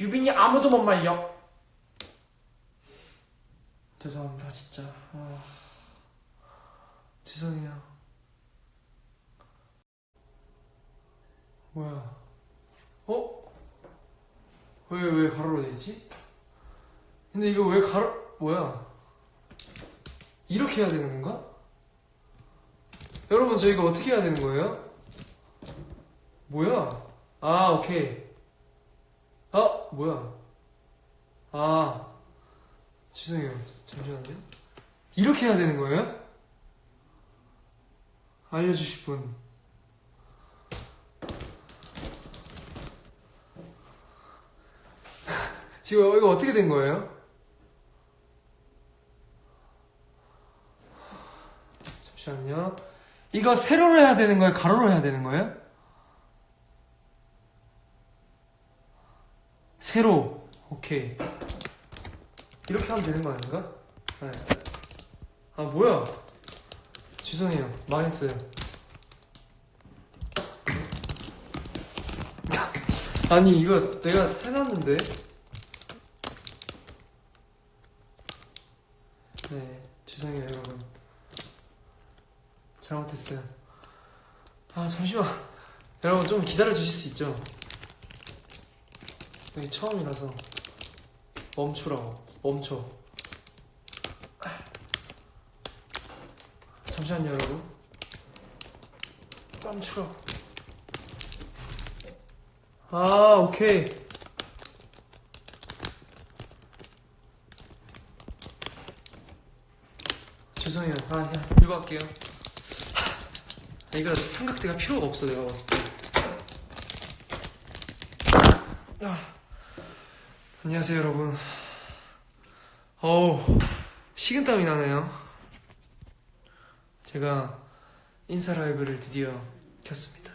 유빈이 아무도 못 말려. 죄송합니다, 진짜. 아, 죄송해요. 뭐야? 어? 왜, 왜 가로로 되지? 근데 이거 왜 가로, 뭐야? 이렇게 해야 되는 건가? 여러분, 저 이거 어떻게 해야 되는 거예요? 뭐야? 아, 오케이. 아, 뭐야? 아, 죄송해요. 잠시만요. 이렇게 해야 되는 거예요? 알려주실 분. 지금 이거 어떻게 된 거예요? 잠시만요. 이거 세로로 해야 되는 거예요? 가로로 해야 되는 거예요? 세로. 오케이. 이렇게 하면 되는 거 아닌가? 네. 아, 뭐야? 죄송해요. 망했어요. 아니, 이거 내가 해놨는데? 네, 죄송해요, 여러분. 잘못했어요. 아, 잠시만. 여러분, 좀 기다려 주실 수 있죠? 여기 처음이라서. 멈추라고. 멈춰. 잠시만요, 여러분. 멈추라고. 아, 오케이. 죄송해요. 아, 그냥 이거 할게요. 아, 이거 삼각대가 필요가 없어, 내가 봤을 때. 아. 안녕하세요, 여러분. 어우, 식은땀이 나네요. 제가 인사 라이브를 드디어 켰습니다.